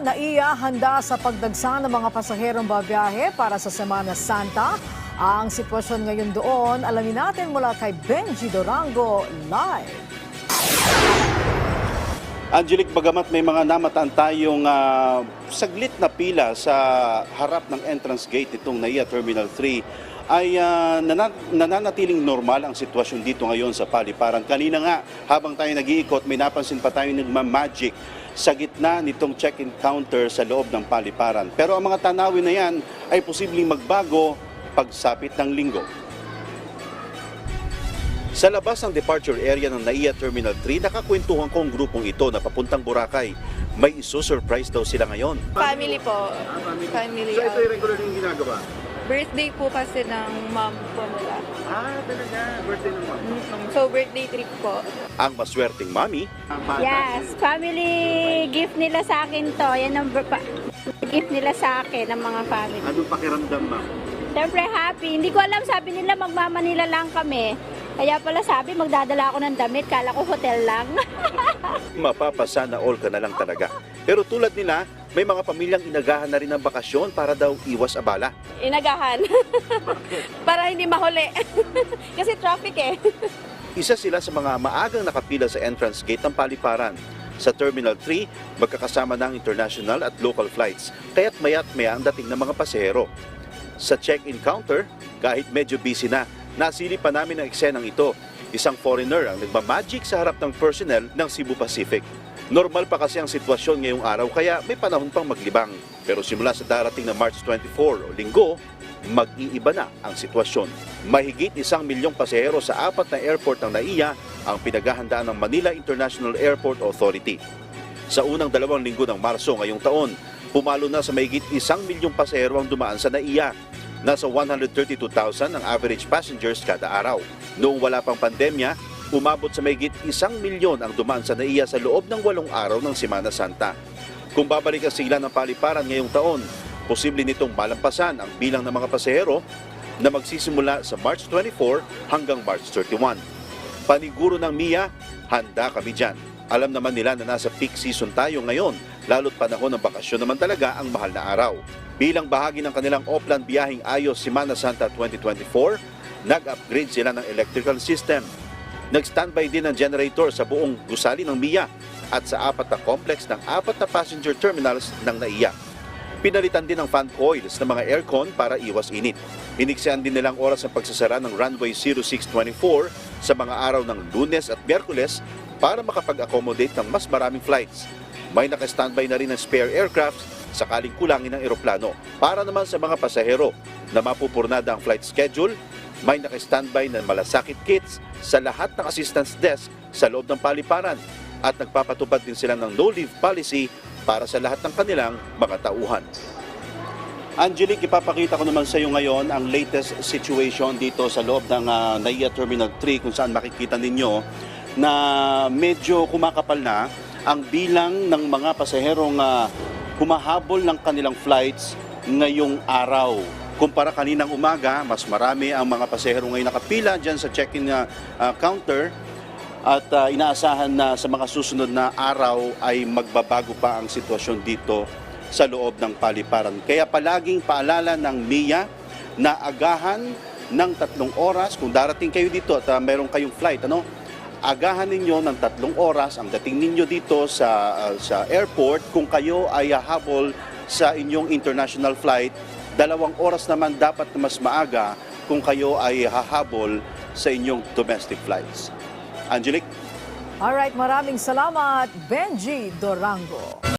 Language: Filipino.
NAIA handa sa pagdagsa ng mga pasaherong babiyahe para sa Semana Santa. Ang sitwasyon ngayon doon, alamin natin mula kay Benji Dorango live. Angelic, bagamat may mga namataan tayong ah, saglit na pila sa harap ng entrance gate itong NAIA Terminal 3, ay ah, nana- nananatiling normal ang sitwasyon dito ngayon sa paliparan. Kanina nga, habang tayo nag-iikot, may napansin pa tayo nagmamagic sa gitna nitong check-in counter sa loob ng paliparan. Pero ang mga tanawin na yan ay posibleng magbago pagsapit ng linggo. Sa labas ng departure area ng NAIA Terminal 3, nakakwentuhan ko ang grupong ito na papuntang Boracay. May iso-surprise daw sila ngayon. Family po. Family. So ito out. yung regular yung ginagawa? Birthday po kasi ng mom po nila. Ah, talaga. Birthday ng mama. So, birthday trip po. Ang maswerteng mami, Yes, family gift nila sa akin to. Yan ang pa- gift nila sa akin ng mga family. anong pakiramdam ma'am? Siyempre happy. Hindi ko alam, sabi nila magmamanila lang kami. Kaya pala sabi, magdadala ako ng damit. Kala ko hotel lang. Mapapasana all ka na lang talaga. Pero tulad nila, may mga pamilyang inagahan na rin ng bakasyon para daw iwas abala. Inagahan. Para hindi mahuli. kasi traffic eh. Isa sila sa mga maagang nakapila sa entrance gate ng paliparan. Sa Terminal 3, magkakasama ng international at local flights, kaya't mayat maya ang dating ng mga pasahero. Sa check-in counter, kahit medyo busy na, nasili pa namin ang eksenang ito. Isang foreigner ang nagmamagic sa harap ng personnel ng Cebu Pacific. Normal pa kasi ang sitwasyon ngayong araw kaya may panahon pang maglibang. Pero simula sa darating na March 24 o linggo, mag-iiba na ang sitwasyon. Mahigit isang milyong pasahero sa apat na airport ng NAIA ang pinaghahandaan ng Manila International Airport Authority. Sa unang dalawang linggo ng Marso ngayong taon, pumalo na sa mahigit isang milyong pasahero ang dumaan sa NAIA. Nasa 132,000 ang average passengers kada araw. Noong wala pang pandemya, umabot sa mahigit isang milyon ang dumaan sa NAIA sa loob ng walong araw ng Semana Santa. Kung babalik ang sigla ng paliparan ngayong taon, posible nitong malampasan ang bilang ng mga pasahero na magsisimula sa March 24 hanggang March 31. Paniguro ng MIA, handa kami dyan. Alam naman nila na nasa peak season tayo ngayon, lalo't panahon ng bakasyon naman talaga ang mahal na araw. Bilang bahagi ng kanilang Oplan Biyahing Ayos Semana Santa 2024, nag-upgrade sila ng electrical system. Nag-standby din ang generator sa buong gusali ng MIA at sa apat na complex ng apat na passenger terminals ng NAIA. Pinalitan din ang fan coils ng mga aircon para iwas init. Iniksyan din nilang oras ang pagsasara ng runway 0624 sa mga araw ng lunes at biyerkules para makapag-accommodate ng mas maraming flights. May naka-standby na rin ng spare aircraft sakaling kulangin ng eroplano. Para naman sa mga pasahero na mapupurnada ang flight schedule, may naka-standby na malasakit kits sa lahat ng assistance desk sa loob ng paliparan at nagpapatupad din sila ng no-leave policy para sa lahat ng kanilang mga tauhan. Angelique, ipapakita ko naman sa iyo ngayon ang latest situation dito sa loob ng ah, NAIA Terminal 3 kung saan makikita ninyo na medyo kumakapal na ang bilang ng mga pasaherong ah, humahabol ng kanilang flights ngayong araw. Kumpara kaninang umaga, mas marami ang mga pasahero ngayon nakapila dyan sa check-in ah, ah, counter at ah, inaasahan na sa mga susunod na araw ay magbabago pa ang sitwasyon dito sa loob ng paliparan. Kaya palaging paalala ng MIA na agahan ng tatlong oras kung darating kayo dito at ah, meron kayong flight, ano? Agahan ninyo ng tatlong oras ang dating ninyo dito sa ah, sa airport kung kayo ay hahabol sa inyong international flight. Dalawang oras naman dapat mas maaga kung kayo ay hahabol sa inyong domestic flights. Angelique? Alright, maraming salamat, Benji Dorango.